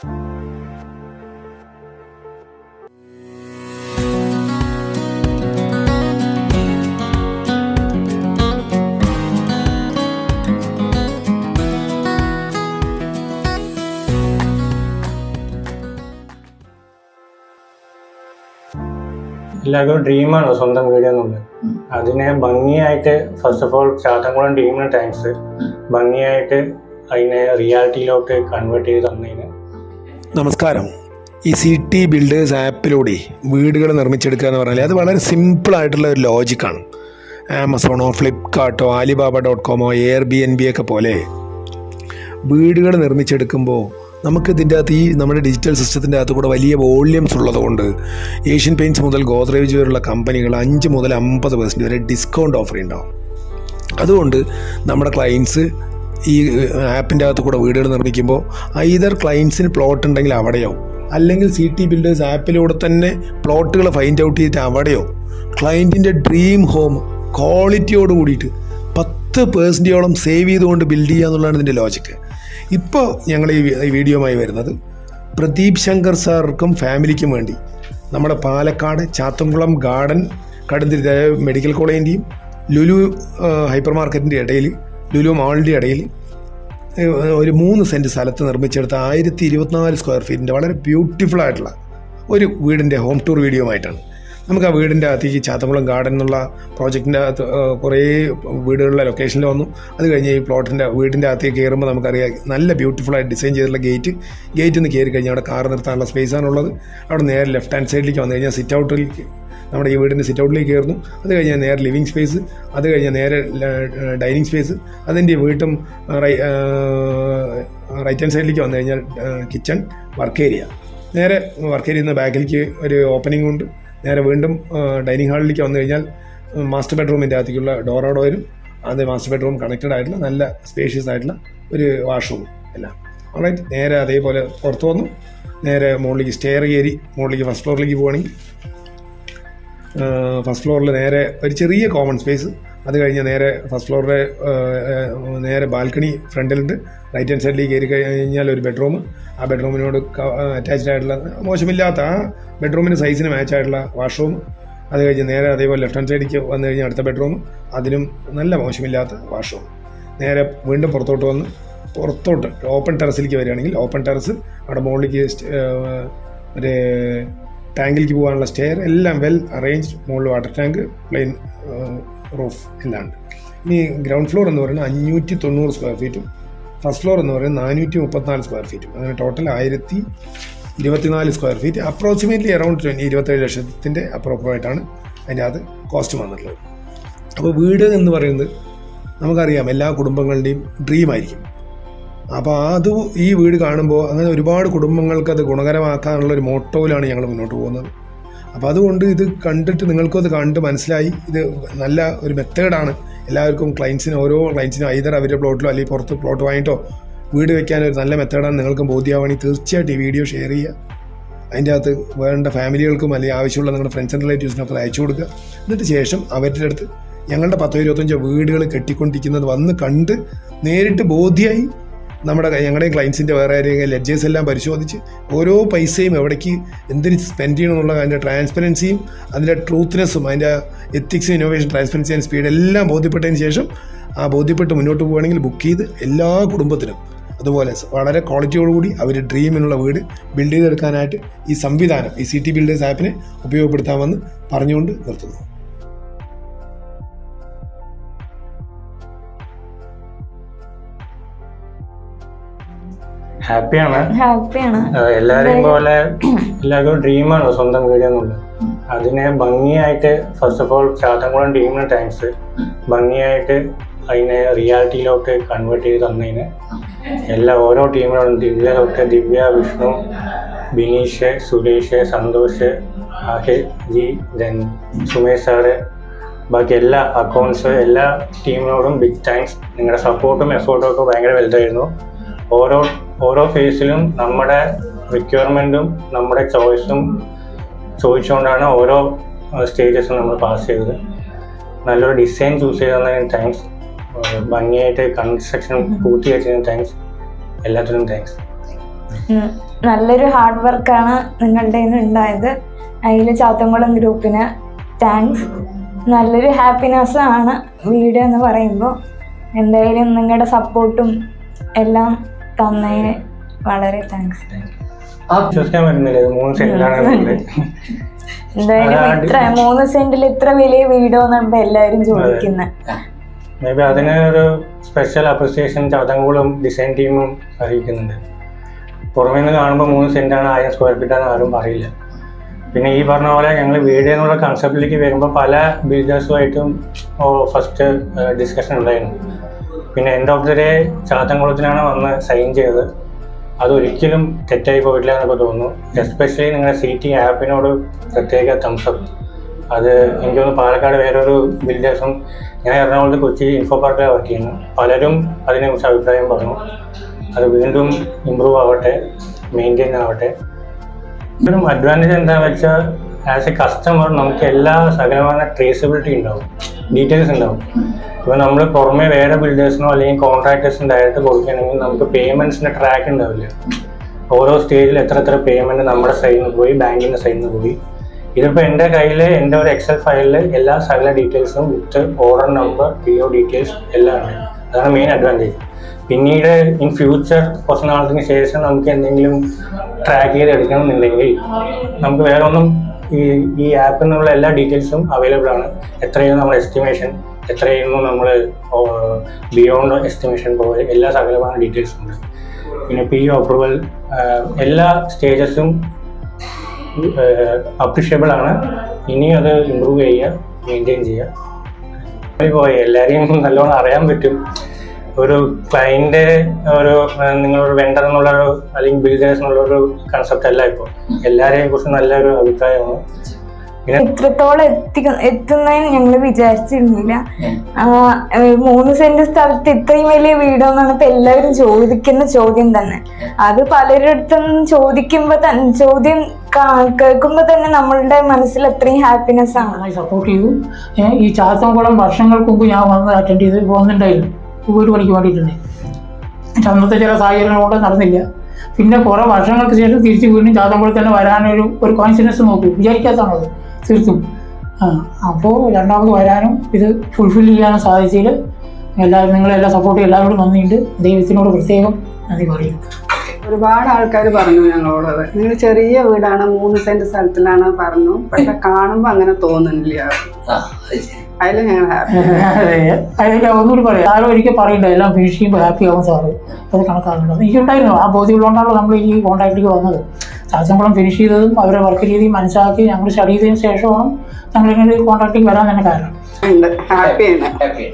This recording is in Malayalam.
എല്ലാവർക്കും ഡ്രീമാണ് സ്വന്തം വീട് എന്നുള്ളത് അതിനെ ഭംഗിയായിട്ട് ഫസ്റ്റ് ഓഫ് ഓൾ ചാത്തൻകുളം ടീമിന് താങ്ക്സ് ഭംഗിയായിട്ട് അതിനെ റിയാലിറ്റിയിലോട്ട് കൺവേർട്ട് ചെയ്ത് തന്നതിന്. നമസ്കാരം. ഈ സി ടി ബിൽഡേഴ്സ് ആപ്പിലൂടെ വീടുകൾ നിർമ്മിച്ചെടുക്കുക എന്ന് പറഞ്ഞാൽ അത് വളരെ സിമ്പിളായിട്ടുള്ള ഒരു ലോജിക്കാണ് ആമസോണോ ഫ്ലിപ്കാർട്ടോ ആലിബാബ ഡോട്ട് കോമോ എയർ ബി എൻ ബി ഒക്കെ പോലെ വീടുകൾ നിർമ്മിച്ചെടുക്കുമ്പോൾ നമുക്ക് ഇതിന്റെ അകത്ത് ഈ നമ്മുടെ ഡിജിറ്റൽ സിസ്റ്റത്തിന്റെ അകത്ത് കൂടെ വലിയ വോള്യൂംസ് ഉള്ളതുകൊണ്ട് ഏഷ്യൻ പെയിന്റ്സ് മുതൽ ഗോദ്രേജ് വരെയുള്ള കമ്പനികൾ അഞ്ച് മുതൽ അമ്പത് പെർസെന്റ് വരെ ഡിസ്കൗണ്ട് ഓഫർ ഉണ്ടാവും. അതുകൊണ്ട് നമ്മുടെ ക്ലയൻസ് ഈ ആപ്പിന്റെ അകത്ത് കൂടെ വീടുകൾ നിർമ്മിക്കുമ്പോൾ ഐതർ ക്ലയൻസിന് പ്ലോട്ട് ഉണ്ടെങ്കിൽ അവിടെയോ? അല്ലെങ്കിൽ സി ടി ബിൽഡേഴ്സ് ആപ്പിലൂടെ തന്നെ പ്ലോട്ടുകൾ ഫൈൻഡ് ഔട്ട് ചെയ്തിട്ട് അവിടെയോ? ക്ലയന്റിന്റെ ഡ്രീം ഹോം ക്വാളിറ്റിയോട് കൂടിയിട്ട് പത്ത് പേഴ്സന്റോളം സേവ് ചെയ്തുകൊണ്ട് ബിൽഡ് ചെയ്യുക എന്നുള്ളതാണ് ഇതിന്റെ ലോജിക്ക് ഇപ്പോൾ ഞങ്ങൾ ഈ വീഡിയോമായി വരുന്നത് പ്രദീപ് ശങ്കർ സാർക്കും ഫാമിലിക്കും വേണ്ടി. നമ്മുടെ പാലക്കാട് ചാത്തംകുളം ഗാർഡൻ കടുന്തിരി മെഡിക്കൽ കോളേജിന്റെയും ലുലു ഹൈപ്പർ മാർക്കറ്റിന്റെ ഇടയിൽ ലുലു മാളിന്റെ ഇടയിൽ ഒരു മൂന്ന് സെന്റ് സ്ഥലത്ത് നിർമ്മിച്ചെടുത്ത ആയിരത്തി ഇരുപത്തിനാല് സ്ക്വയർ ഫീറ്റിന്റെ വളരെ ബ്യൂട്ടിഫുൾ ആയിട്ടുള്ള ഒരു വീടിന്റെ ഹോം ടൂർ വീഡിയോ ആയിട്ടാണ്. നമുക്ക് ആ വീടിന്റെ അകത്തേക്ക് ചാത്തമ്പളം ഗാർഡൻ എന്നുള്ള പ്രോജക്റ്റിന്റെ അകത്ത് കുറേ വീടുകളുടെ ലൊക്കേഷനിൽ വന്നു. അത് കഴിഞ്ഞ് ഈ പ്ലോട്ടിന്റെ വീടിന്റെ അകത്തേക്ക് കയറുമ്പോൾ നമുക്കറിയാം നല്ല ബ്യൂട്ടിഫുള്ളായിട്ട് ഡിസൈൻ ചെയ്തിട്ടുള്ള ഗേറ്റ് ഗേറ്റിൽ നിന്ന് കയറി കഴിഞ്ഞാൽ അവിടെ കാർ നിർത്താനുള്ള സ്പേസ് ആണുള്ളത്. അവിടെ നേരെ ലെഫ്റ്റ് ഹാൻഡ് സൈഡിലേക്ക് വന്നു കഴിഞ്ഞാൽ സിറ്റ് ഔട്ടിലേക്ക് നമ്മുടെ ഈ വീടിന്റെ സിറ്റ് ഔട്ടിലേക്ക് കയറുന്നു. അത് കഴിഞ്ഞാൽ നേരെ ലിവിങ് സ്പേസ് അത് കഴിഞ്ഞാൽ നേരെ ഡൈനിങ് സ്പേസ് അതിന്റെ വീട്ടും റൈറ്റ് ഹാൻഡ് സൈഡിലേക്ക് വന്നു കഴിഞ്ഞാൽ കിച്ചൺ വർക്ക് ഏരിയ നേരെ വർക്ക് നിന്ന് ബാക്കിലേക്ക് ഒരു ഓപ്പണിംഗ് ഉണ്ട്. നേരെ വീണ്ടും ഡൈനിങ് ഹാളിലേക്ക് വന്നു കഴിഞ്ഞാൽ മാസ്റ്റർ ബെഡ്റൂമിന്റെ അകത്തേക്കുള്ള ഡോറോടെ വരും. അത് മാസ്റ്റർ ബെഡ്റൂം കണക്റ്റഡ് ആയിട്ടുള്ള നല്ല സ്പേഷ്യസ് ആയിട്ടുള്ള ഒരു വാഷ്റൂം എല്ലാം. ഓൾറൈറ്റ് നേരെ അതേപോലെ പുറത്തു വന്നു. നേരെ മുകളിലേക്ക് സ്റ്റെയർ കയറി മുകളിലേക്ക് ഫസ്റ്റ് ഫ്ലോറിലേക്ക് പോവുകയാണെങ്കിൽ ഫസ്റ്റ് ഫ്ലോറിൽ നേരെ ഒരു ചെറിയ കോമൺ സ്പേസ് അത് കഴിഞ്ഞ് നേരെ ഫസ്റ്റ് ഫ്ലോറിലെ നേരെ ബാൽക്കണി ഫ്രണ്ടിലുണ്ട് റൈറ്റ് ഹാൻഡ് സൈഡിലേക്ക് കയറി കഴിഞ്ഞാൽ ഒരു ബെഡ്റൂം ആ ബെഡ്റൂമിനോട് അറ്റാച്ച്ഡ് ആയിട്ടുള്ള മോശമില്ലാത്ത ആ ബെഡ്റൂമിന് സൈസിന് മാച്ച് ആയിട്ടുള്ള വാഷ്റൂം അത് കഴിഞ്ഞ് നേരെ അതേപോലെ ലെഫ്റ്റ് ഹാൻഡ് സൈഡിലേക്ക് വന്നു കഴിഞ്ഞാൽ അടുത്ത ബെഡ്റൂം അതിനും നല്ല മോശമില്ലാത്ത വാഷ്റൂം നേരെ വീണ്ടും പുറത്തോട്ട് വന്ന് പുറത്തോട്ട് ഓപ്പൺ ടെറസിലേക്ക് വരികയാണെങ്കിൽ ഓപ്പൺ ടെറസ് അവിടെ മുകളിലേക്ക് ഒരു ടാങ്കിലേക്ക് പോകാനുള്ള സ്റ്റെയർ എല്ലാം വെൽ അറേഞ്ച്ഡ് മുകളിൽ വാട്ടർ ടാങ്ക് പ്ലെയിൻ റൂഫ് എല്ലാം ഉണ്ട് ഇനി ഗ്രൗണ്ട് ഫ്ലോർ എന്ന് പറയുന്നത് അഞ്ഞൂറ്റി തൊണ്ണൂറ് സ്ക്വയർ ഫീറ്റും ഫസ്റ്റ് ഫ്ലോർ എന്ന് പറയുന്നത് നാനൂറ്റി മുപ്പത്തിനാല് സ്ക്വയർ ഫീറ്റും. അങ്ങനെ ടോട്ടൽ ആയിരത്തി ഇരുപത്തിനാല് square feet approximately around twenty ഇരുപത്തേഴ് ലക്ഷത്തിന്റെ അപ്രോപ്പറായിട്ടാണ് അതിന്റെ അത് കോസ്റ്റ് വന്നിട്ടുള്ളത്. അപ്പോൾ വീട് എന്ന് പറയുന്നത് നമുക്കറിയാം എല്ലാ കുടുംബങ്ങളുടെയും ഡ്രീം ആയിരിക്കും അപ്പോൾ അത് ഈ വീട് കാണുമ്പോൾ അങ്ങനെ ഒരുപാട് കുടുംബങ്ങൾക്ക് അത് ഗുണകരമാക്കാനുള്ള ഒരു മോട്ടോയിലാണ് ഞങ്ങൾ മുന്നോട്ട് പോകുന്നത്. അപ്പോൾ അതുകൊണ്ട് ഇത് കണ്ടിട്ട് നിങ്ങൾക്കും അത് കണ്ട് മനസ്സിലായി. ഇത് നല്ല ഒരു മെത്തേഡാണ് എല്ലാവർക്കും ക്ലയൻസിന് ഓരോ ക്ലയൻസിനും ഐതർ അവരുടെ പ്ലോട്ടിലോ അല്ലെങ്കിൽ പുറത്ത് പ്ലോട്ട് വാങ്ങിയിട്ടോ വീട് വെക്കാൻ ഒരു നല്ല മെത്തേഡാണ് നിങ്ങൾക്കും ബോധ്യമാവുകയാണെങ്കിൽ തീർച്ചയായിട്ടും ഈ വീഡിയോ ഷെയർ ചെയ്യുക. അതിന്റെ അകത്ത് വേണ്ട ഫാമിലികൾക്കും അല്ലെങ്കിൽ ആവശ്യമുള്ള നിങ്ങളുടെ ഫ്രണ്ട്സ് ആൻഡ് റിലേറ്റീവ്സിനൊക്കെ അയച്ചു കൊടുക്കുക. എന്നിട്ട് ശേഷം അവരുടെ അടുത്ത് ഞങ്ങളുടെ പത്തോ ഇരുപത്തഞ്ചോ വീടുകൾ കെട്ടിക്കൊണ്ടിരിക്കുന്നത് വന്ന് കണ്ട് നേരിട്ട് ബോധ്യമായി നമ്മുടെ ഞങ്ങളുടെയും ക്ലയൻസിന്റെ വേറെ ആരെയും ലെഡ്ജേഴ്സ് എല്ലാം പരിശോധിച്ച് ഓരോ പൈസയും എവിടേക്ക് എന്തിന് സ്പെൻഡ് ചെയ്യണമെന്നുള്ള അതിന്റെ ട്രാൻസ്പെറൻസിയും അതിന്റെ ട്രൂത്ത്നെസ്സും അതിന്റെ എത്തിക്സും ഇന്നോവേഷൻ ട്രാൻസ്പെറൻസി ആൻഡ് സ്പീഡ് എല്ലാം ബോധ്യപ്പെട്ടതിന് ശേഷം ആ ബോധ്യപ്പെട്ട് മുന്നോട്ട് പോവുകയാണെങ്കിൽ ബുക്ക് ചെയ്ത് എല്ലാ കുടുംബത്തിനും അതുപോലെ വളരെ ക്വാളിറ്റിയോടുകൂടി അവർ ഡ്രീമിനുള്ള വീട് ബിൽഡ് ചെയ്തെടുക്കാനായിട്ട് ഈ സംവിധാനം ഈ സിറ്റി ബിൽഡേഴ്സ് ആപ്പിനെ ഉപയോഗപ്പെടുത്താമെന്ന് പറഞ്ഞുകൊണ്ട് നിർത്തുന്നു. ഹാപ്പിയാണ്. ഹാപ്പിയാണ്. എല്ലാരെയും പോലെ എല്ലാവർക്കും ഡ്രീമാണ് സ്വന്തം വീട് എന്നുള്ളത് അതിനെ ഭംഗിയായിട്ട് ഫസ്റ്റ് ഓഫ് ഓൾ ചാത്തൻകുളം ടീമിന് താങ്ക്സ് ഭംഗിയായിട്ട് അതിനെ റിയാലിറ്റിയിലോട്ട് കൺവേർട്ട് ചെയ്ത് തന്നതിന്. എല്ലാ ഓരോ ടീമിനോടും ദിവ്യ തൊട്ട് ദിവ്യ വിഷ്ണു ബിനീഷ് സുരേഷ് സന്തോഷ് ആഹെ ജി ദെൻ സുമേഷ് സാറ് ബാക്കി എല്ലാ അക്കൗണ്ട്സ് എല്ലാ ടീമിനോടും ബിഗ് താങ്ക്സ് നിങ്ങളുടെ സപ്പോർട്ടും എഫേർട്ടും ഒക്കെ ഭയങ്കര വലുതായിരുന്നു. ഓരോ ഓരോ ഫേസിലും നമ്മുടെ റിക്വയർമെന്റും നമ്മുടെ ചോയ്സും ചോദിച്ചുകൊണ്ടാണ് ഓരോ സ്റ്റേജസും നമ്മൾ പാസ് ചെയ്തത്. നല്ലൊരു ഡിസൈൻ ചൂസ് ചെയ്തതിന് താങ്ക്സ് ഭംഗിയായിട്ട് കൺസ്ട്രക്ഷൻ പൂർത്തിയാക്കിയതിന് താങ്ക്സ് എല്ലാത്തിനും താങ്ക്സ് നല്ലൊരു ഹാർഡ് വർക്കാണ് നിങ്ങളുടെ നിന്ന് ഉണ്ടായത്. അതിൽ ചാത്തൻകുളം ഗ്രൂപ്പിന് താങ്ക്സ് നല്ലൊരു ഹാപ്പിനെസ് ആണ് വീഡിയോ എന്ന് പറയുമ്പോൾ. എന്തായാലും നിങ്ങളുടെ സപ്പോർട്ടും എല്ലാം തന്നതിന് വളരെ താങ്ക്സ് വിശ്വസിക്കാൻ പറ്റുന്നില്ല. മൂന്ന് സെന്റിലാണ് എന്തായാലും ഇത്ര മൂന്ന് സെന്റിൽ ഇത്ര വലിയ വീടോ എന്നാണ് എല്ലാവരും ചോദിക്കുന്നത് മേ ബി അതിന് ഒരു സ്പെഷ്യൽ അപ്രിസിയേഷൻ ചതങ്കുളം ഡിസൈൻ ടീമും അറിയിക്കുന്നുണ്ട്. പുറമേ നിന്ന് കാണുമ്പോൾ മൂന്ന് സെന്റാണ് ആയിരം സ്ക്വയർ ഫീറ്റ് ആണ് ആരും പറയില്ല. പിന്നെ ഈ പറഞ്ഞ പോലെ ഞങ്ങൾ വീട് എന്നുള്ള കൺസെപ്റ്റിലേക്ക് വരുമ്പോൾ പല ബിൽഡേഴ്സുമായിട്ടും ഫസ്റ്റ് ഡിസ്കഷൻ ഉണ്ടായിരുന്നു. പിന്നെ എൻഡ് ഓഫ് ദി ഡേ ചാത്തൻകുളത്തിനാണ് വന്ന് സൈൻ ചെയ്തത്. അതൊരിക്കലും തെറ്റായി പോയിട്ടില്ല എന്നൊക്കെ തോന്നുന്നു. എസ്പെഷ്യലി നിങ്ങളുടെ സി ടി ആപ്പിനോട് പ്രത്യേക തംസപ്പ് അത് എനിക്ക് തോന്നുന്നു പാലക്കാട് വേറൊരു ബിൽഡേഴ്സും ഞാൻ എറണാകുളത്ത് കൊച്ചി ഇൻഫോ പാർക്കിലാണ് വർക്ക് ചെയ്യുന്നത്. പലരും അതിനെക്കുറിച്ച് അഭിപ്രായം പറഞ്ഞു. അത് വീണ്ടും ഇമ്പ്രൂവ് ആവട്ടെ മെയിന്റെയിൻ ആവട്ടെ. അഡ്വാന്റേജ് എന്താണെന്ന് വെച്ചാൽ ആസ് എ കസ്റ്റമർ നമുക്ക് എല്ലാ സകലമായ ട്രേസബിലിറ്റി ഉണ്ടാവും. ഡീറ്റെയിൽസ് ഉണ്ടാവും. ഇപ്പോൾ നമ്മൾ പുറമെ വേറെ ബിൽഡേഴ്സിനോ അല്ലെങ്കിൽ കോൺട്രാക്ടേഴ്സിന് ഡയറക്റ്റ് കൊടുക്കുകയാണെങ്കിൽ നമുക്ക് പേയ്മെന്റ്സിന്റെ ട്രാക്ക് ഉണ്ടാവില്ല. ഓരോ സ്റ്റേജിൽ എത്ര എത്ര പേയ്മെന്റ് നമ്മുടെ സൈഡിൽ നിന്ന് പോയി ബാങ്കിന്റെ സൈഡിൽ നിന്ന് പോയി. ഇതിപ്പോൾ എന്റെ കയ്യിൽ എന്റെ ഒരു എക്സൽ ഫയലിൽ എല്ലാ സകല ഡീറ്റെയിൽസും with order number P O details എല്ലാം ഉണ്ട്. അതാണ് മെയിൻ അഡ്വാന്റേജ് പിന്നീട് ഇൻ ഫ്യൂച്ചർ കുറച്ച് നാളത്തിന് ശേഷം നമുക്ക് എന്തെങ്കിലും ട്രാക്ക് ചെയ്ത് എടുക്കണം എന്നുണ്ടെങ്കിൽ നമുക്ക് വേറെ ഒന്നും ഈ ഈ ആപ്പിൽ നിന്നുള്ള എല്ലാ ഡീറ്റെയിൽസും അവൈലബിൾ ആണ്. എത്രയാണ് നമ്മൾ എസ്റ്റിമേഷൻ എത്രയായിരുന്നു നമ്മൾ ബിയോണ്ട് എസ്റ്റിമേഷൻ പോലെ എല്ലാ സകലമായ ഡീറ്റെയിൽസും ഉണ്ട്. പിന്നെ പി അപ്രൂവൽ എല്ലാ സ്റ്റേജസും അപ്രീഷ്യബിൾ ആണ്. ഇനി അത് ഇമ്പ്രൂവ് ചെയ്യുക മെയിന്റെയിൻ ചെയ്യുക. പോയി എല്ലാവരെയും നല്ലോണം അറിയാൻ പറ്റും. ഒരു ക്ലയന്റ് ഒരു നിങ്ങളൊരു വെണ്ടർ എന്നുള്ള ഒരു അല്ലെങ്കിൽ ബിൽഡേഴ്സ് എന്നുള്ള ഒരു കൺസെപ്റ്റ് അല്ല ഇപ്പോൾ എല്ലാവരെയും കുറിച്ച് നല്ലൊരു അഭിപ്രായമാണ്. ഇത്രത്തോളം എത്തി എത്തുന്നതിന് ഞങ്ങൾ വിചാരിച്ചിരുന്നില്ല. മൂന്ന് സെന്റ് സ്ഥലത്ത് ഇത്രയും വലിയ വീടോന്നാണ് ഇപ്പൊ എല്ലാവരും ചോദിക്കുന്ന ചോദ്യം തന്നെ. അത് പലരുടെ അടുത്തും ചോദിക്കുമ്പോ തന്നെ ചോദ്യം കേൾക്കുമ്പോൾ കേൾക്കുമ്പോ തന്നെ നമ്മളുടെ മനസ്സിൽ അത്രയും ഹാപ്പിനെസ് ആണ്. സപ്പോർട്ട് ചെയ്തു. ഈ ചാത്തംകുളം വർഷങ്ങൾക്ക് മുമ്പ് ഞാൻ വന്ന് അറ്റൻഡ് ചെയ്ത് പോകുന്നുണ്ടായിരുന്നു. വീട് പണിക്ക് വേണ്ടിയിട്ടുണ്ട് അന്നത്തെ ചില സാഹചര്യങ്ങൾ കൊണ്ട് നടന്നില്ല. പിന്നെ കുറേ വർഷങ്ങൾക്ക് ശേഷം തിരിച്ച് വീണ്ടും ചാത്തമ്പുഴ തന്നെ വരാനൊരു ഒരു കോൺഫിഡൻസ് നോക്കി. വിചാരിക്കാത്തതാണത്. തീർത്തും. അപ്പോൾ രണ്ടാമത് വരാനും ഇത് ഫുൾഫിൽ ചെയ്യാനും സാധിച്ചതിൽ എല്ലാവരും നിങ്ങളെല്ലാം സപ്പോർട്ട് എല്ലാവരോടും നന്ദിയുണ്ട്. ദൈവത്തിനോട് പ്രത്യേകം നന്ദി പറയും ഒരുപാട് ആൾക്കാർ പറഞ്ഞു ഞങ്ങളോട്. നിങ്ങൾ ചെറിയ വീടാണ് മൂന്ന് സെന്റ് സ്ഥലത്തിലാണ് പറഞ്ഞു. പക്ഷെ കാണുമ്പോ അങ്ങനെ തോന്നുന്നില്ല. അതിൽ ഞങ്ങൾ ഹാപ്പി അതിൽ ഒന്നുകൂടി പറയാം. ആരോ ഒരിക്കൽ പറയണ്ട എല്ലാം ഫിനിഷ് ചെയ്യുമ്പോൾ ഹാപ്പി ആവും സാറ്. അത് കണക്കാകുന്നുണ്ട് എനിക്കുണ്ടായിരുന്നു ആ ബോധ്യമുള്ളതുകൊണ്ടാണല്ലോ നമ്മൾ ഈ കോൺടാക്റ്റിലേക്ക് വന്നത്. ചാച്ചമ്പളം ഫിനിഷ് ചെയ്തതും അവരുടെ വർക്ക് രീതി മനസ്സിലാക്കി ഞങ്ങൾ സ്റ്റഡി ചെയ്തതിന് ശേഷമാണ് ഞങ്ങൾ ഇങ്ങനെ കോൺടാക്റ്റിലേക്ക് വരാൻ തന്നെ കാരണം. ഹാപ്പിയാണ് ഹാപ്പി